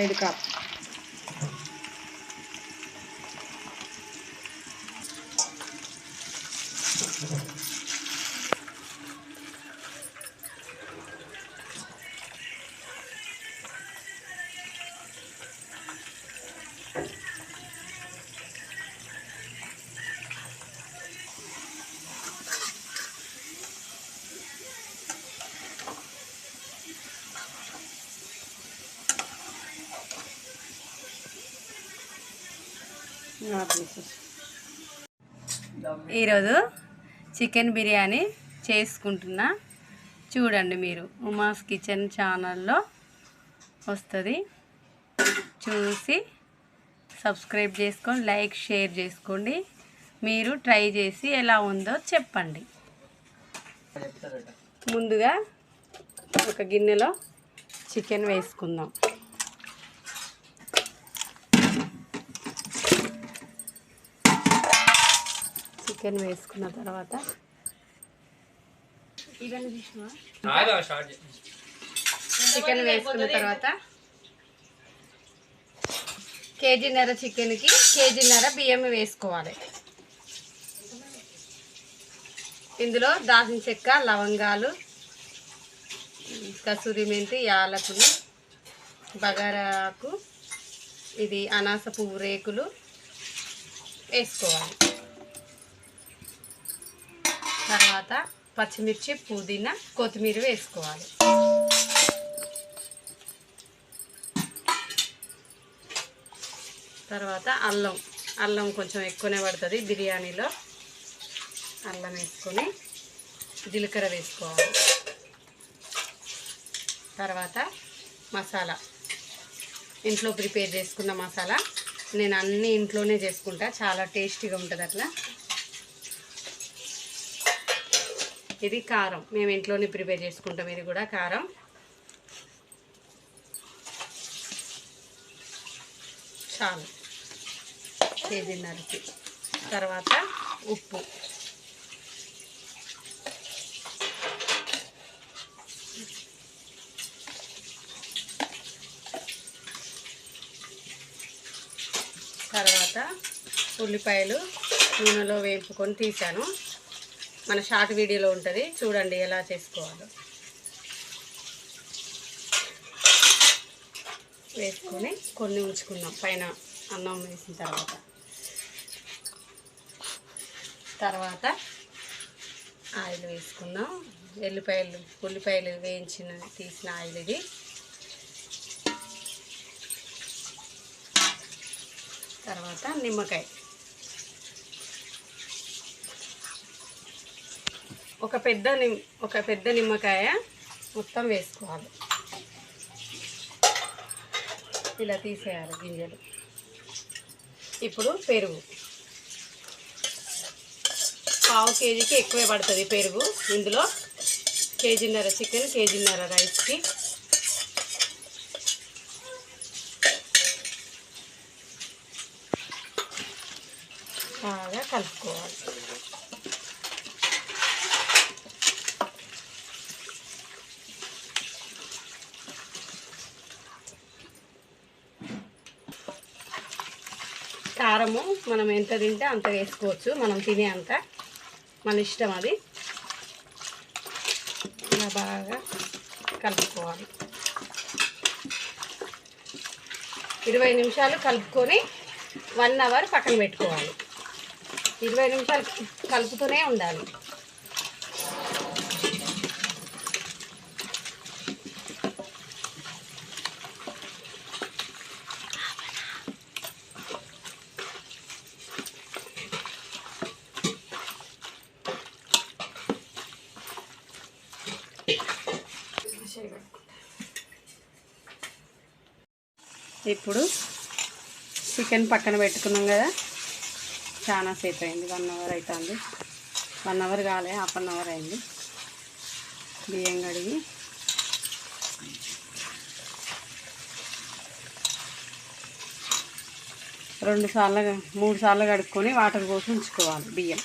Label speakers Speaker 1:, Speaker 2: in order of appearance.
Speaker 1: എടുക്കാം Thank you. ఈరోజు chicken biryani చేసుకుంటున్నా. చూడండి మీరు ఉమాస్ కిచెన్ ఛానల్లో వస్తుంది. చూసి సబ్స్క్రైబ్ చేసుకొని లైక్ షేర్ చేసుకోండి. మీరు ట్రై చేసి ఎలా ఉందో చెప్పండి. ముందుగా ఒక గిన్నెలో చికెన్ వేసుకుందాం. చికెన్ వేసుకున్న తర్వాత? చికెన్ వేసుకున్న తర్వాత కేజీన్నర చికెన్కి కేజీన్నర బియ్యం వేసుకోవాలి. ఇందులో దాల్చిన చెక్క లవంగాలు కసూరి మెంతి యాలకులు బగారాకు ఇది అనాస పువ్వు రేకులు వేసుకోవాలి. తర్వాత పచ్చిమిర్చి పుదీనా కొత్తిమీర వేసుకోవాలి. తర్వాత అల్లం. అల్లం కొంచెం ఎక్కువనే పడుతుంది బిర్యానీలో. అల్లం వేసుకొని జీలకర్ర వేసుకోవాలి. తర్వాత మసాలా. ఇంట్లో ప్రిపేర్ చేసుకున్న మసాలా. నేను అన్నీ ఇంట్లోనే చేసుకుంటా. చాలా టేస్టీగా ఉంటుంది అట్లా. ఇది కారం. మేము ఇంట్లోనే ప్రిపేర్ చేసుకుంటాం. ఇది కూడా కారం. చాలు. కేజీన్నరకి తర్వాత ఉప్పు. తర్వాత ఉల్లిపాయలు నూనెలో వేపుకొని తీశాను. మన షార్ట్ వీడియోలో ఉంటుంది. చూడండి ఎలా చేసుకోవాలో. వేసుకొని కొన్ని ఉంచుకున్నాం పైన అన్నం వేసిన తర్వాత. తర్వాత ఆయిల్ వేసుకున్నాం ఎల్లిపాయలు ఉల్లిపాయలు వేయించిన తీసిన ఆయిల్ ఇది. తర్వాత నిమ్మకాయ. ఒక పెద్ద నిమ్ ఒక పెద్ద నిమ్మకాయ మొత్తం వేసుకోవాలి. ఇలా తీసేయాలి గింజలు. ఇప్పుడు పెరుగు. పావు కేజీకి ఎక్కువే పడుతుంది పెరుగు. ఇందులో కేజీన్నర చికెన్ కేజీన్నర రైస్కి. బాగా కలుపుకోవాలి. కారము మనం ఎంత తింటే అంత వేసుకోవచ్చు. మనం తినే అంత మన ఇష్టం అది. ఇలా బాగా కలుపుకోవాలి. ఇరవై నిమిషాలు కలుపుకొని వన్ అవర్ పక్కన పెట్టుకోవాలి. ఇరవై నిమిషాలు కలుపుతూనే ఉండాలి. ఇప్పుడు చికెన్ పక్కన పెట్టుకున్నాం కదా. చాలా సేపు అయింది. వన్ అవర్ అవుతుంది వన్ అవర్ కాలే హాఫ్ అన్ అవర్ అయింది. బియ్యం కడిగి. రెండు సార్లు మూడు సార్లు కడుక్కొని వాటర్ పోసి ఉంచుకోవాలి బియ్యం.